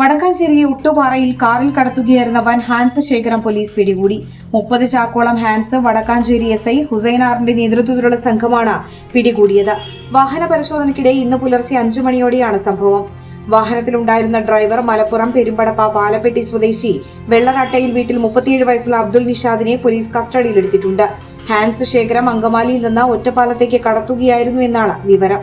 വടക്കാഞ്ചേരി ഒട്ടുപാറയിൽ കാറിൽ കടത്തുകയായിരുന്ന വൻ ഹാൻസ് ശേഖരം പോലീസ് പിടികൂടി. മുപ്പത് ചാക്കോളം ഹാൻസ് വടക്കാഞ്ചേരി എസ് ഐ ഹുസൈനാറിന്റെ നേതൃത്വത്തിലുള്ള സംഘമാണ് പിടികൂടിയത്. വാഹന പരിശോധനയ്ക്കിടെ ഇന്ന് പുലർച്ചെ അഞ്ചു മണിയോടെയാണ് സംഭവം. വാഹനത്തിലുണ്ടായിരുന്ന ഡ്രൈവർ മലപ്പുറം പെരുമ്പടപ്പ പാലപ്പെട്ടി സ്വദേശി വെള്ളറട്ടയിൽ വീട്ടിൽ മുപ്പത്തിയേഴ് വയസ്സുള്ള അബ്ദുൽ നിഷാദിനെ പോലീസ് കസ്റ്റഡിയിലെടുത്തിട്ടുണ്ട്. ഹാൻസ് ശേഖരം അങ്കമാലിയിൽ നിന്ന് ഒറ്റപ്പാലത്തേക്ക് കടത്തുകയായിരുന്നു എന്നാണ് വിവരം.